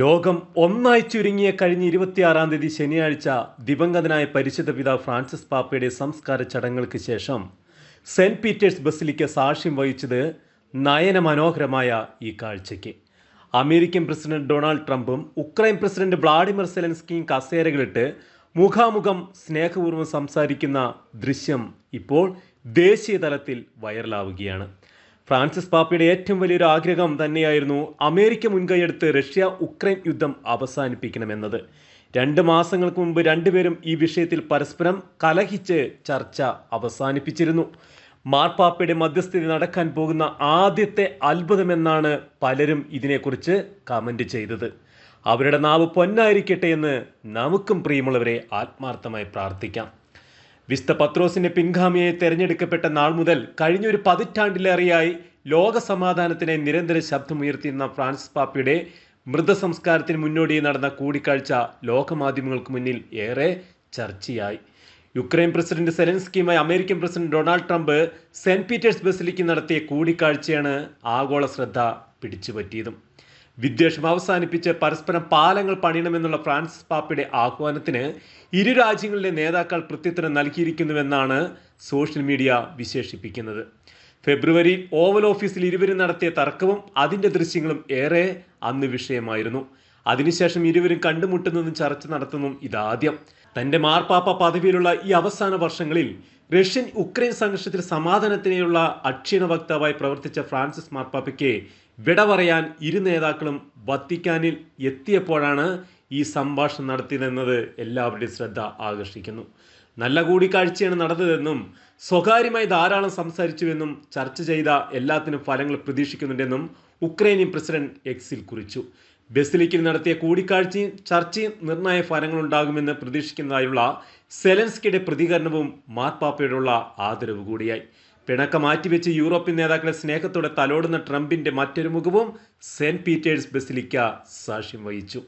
ലോകം ഒന്നായി ചുരുങ്ങിയ കഴിഞ്ഞ ഇരുപത്തിയാറാം തീയതി ശനിയാഴ്ച ദിവംഗതനായ പരിശുദ്ധ പിതാവ് ഫ്രാൻസിസ് പാപ്പയുടെ സംസ്കാര ചടങ്ങുകൾക്ക് ശേഷം സെന്റ് പീറ്റേഴ്സ് ബസിലിക്ക് സാക്ഷ്യം വഹിച്ചത് നയനമനോഹരമായ ഈ കാഴ്ചയ്ക്ക്. അമേരിക്കൻ പ്രസിഡന്റ് ഡൊണാൾഡ് ട്രംപും ഉക്രൈൻ പ്രസിഡന്റ് വ്ളാഡിമിർ സെലൻസ്കിയും കസേരകളിട്ട് മുഖാമുഖം സ്നേഹപൂർവം സംസാരിക്കുന്ന ദൃശ്യം ഇപ്പോൾ ദേശീയ തലത്തിൽ വൈറലാവുകയാണ്. ഫ്രാൻസിസ് പാപ്പയുടെ ഏറ്റവും വലിയൊരു ആഗ്രഹം തന്നെയായിരുന്നു അമേരിക്ക മുൻകൈയെടുത്ത് റഷ്യ ഉക്രൈൻ യുദ്ധം അവസാനിപ്പിക്കണമെന്നത്. രണ്ട് മാസങ്ങൾക്ക് മുമ്പ് രണ്ടുപേരും ഈ വിഷയത്തിൽ പരസ്പരം കലഹിച്ച് ചർച്ച അവസാനിപ്പിച്ചിരുന്നു. മാർപ്പാപ്പയുടെ മധ്യസ്ഥിതി നടക്കാൻ പോകുന്ന ആദ്യത്തെ അത്ഭുതമെന്നാണ് പലരും ഇതിനെക്കുറിച്ച് കമന്റ് ചെയ്തത്. അവരുടെ നാവ് പൊന്നായിരിക്കട്ടെ എന്ന് നമുക്കും പ്രിയമുള്ളവരെ ആത്മാർത്ഥമായി പ്രാർത്ഥിക്കാം. വിസ്ത പത്രോസിന്റെ പിൻഗാമിയായി തെരഞ്ഞെടുക്കപ്പെട്ട നാൾ മുതൽ കഴിഞ്ഞൊരു പതിറ്റാണ്ടിലേറെയായി ലോക സമാധാനത്തിന് നിരന്തര ശബ്ദമുയർത്തിയിരുന്ന ഫ്രാൻസിസ് പാപ്പയുടെ മൃതസംസ്കാരത്തിന് മുന്നോടിയായി നടന്ന കൂടിക്കാഴ്ച ലോകമാധ്യമങ്ങൾക്ക് മുന്നിൽ ഏറെ ചർച്ചയായി. Ukraine president സെലൻസ്കിയുമായി American president Donald Trump Saint Peter's Basilica നടത്തിയ കൂടിക്കാഴ്ചയാണ് ആഗോള ശ്രദ്ധ പിടിച്ചുപറ്റിയതും. വിദ്വേഷം അവസാനിപ്പിച്ച് പരസ്പരം പാലങ്ങൾ പണിയണമെന്നുള്ള ഫ്രാൻസ് പാപ്പയുടെ ആഹ്വാനത്തിന് ഇരു രാജ്യങ്ങളിലെ നേതാക്കൾ പ്രത്യുത്തരം നൽകിയിരിക്കുന്നുവെന്നാണ് സോഷ്യൽ മീഡിയ വിശേഷിപ്പിക്കുന്നത്. ഫെബ്രുവരി ഓവൽ ഓഫീസിൽ ഇരുവരും നടത്തിയ തർക്കവും അതിന്റെ ദൃശ്യങ്ങളും ഏറെ അന്ന് വിഷയമായിരുന്നു. അതിനുശേഷം ഇരുവരും കണ്ടുമുട്ടുന്നതും ചർച്ച നടത്തുന്നതും ഇതാദ്യം. തന്റെ മാർപ്പാപ്പ പദവിയിലുള്ള ഈ അവസാന വർഷങ്ങളിൽ റഷ്യൻ ഉക്രൈൻ സംഘർഷത്തിൽ സമാധാനത്തിനെയുള്ള അക്ഷീണ വക്താവായി പ്രവർത്തിച്ച ഫ്രാൻസിസ് മാർപ്പാപ്പയ്ക്ക് വിട പറയാൻ ഇരു നേതാക്കളും വത്തിക്കാനിൽ എത്തിയപ്പോഴാണ് ഈ സംഭാഷണം നടത്തിയതെന്നത് എല്ലാവരുടെയും ശ്രദ്ധ ആകർഷിക്കുന്നു. നല്ല കൂടിക്കാഴ്ചയാണ് നടന്നതെന്നും സ്വകാര്യമായി ധാരാളം സംസാരിച്ചുവെന്നും ചർച്ച ചെയ്ത എല്ലാത്തിനും ഫലങ്ങൾ പ്രതീക്ഷിക്കുന്നുണ്ടെന്നും ഉക്രൈനിയൻ പ്രസിഡന്റ് എക്സിൽ കുറിച്ചു. ബസിലിക്കിൽ നടത്തിയ കൂടിക്കാഴ്ചയും ചർച്ചയും നിർണായ ഫലങ്ങളുണ്ടാകുമെന്ന് പ്രതീക്ഷിക്കുന്നതായുള്ള സെലൻസ്കിയുടെ പ്രതികരണവും മാർപ്പാപ്പയോടുള്ള ആദരവ് കൂടിയായി. പിണക്കം മാറ്റിവെച്ച് യൂറോപ്യൻ നേതാക്കളെ സ്നേഹത്തോടെ തലോടുന്ന ട്രംപിന്റെ മറ്റൊരു മുഖവും സെന്റ് പീറ്റേഴ്സ് ബസിലിക്ക സാക്ഷ്യം വഹിച്ചു.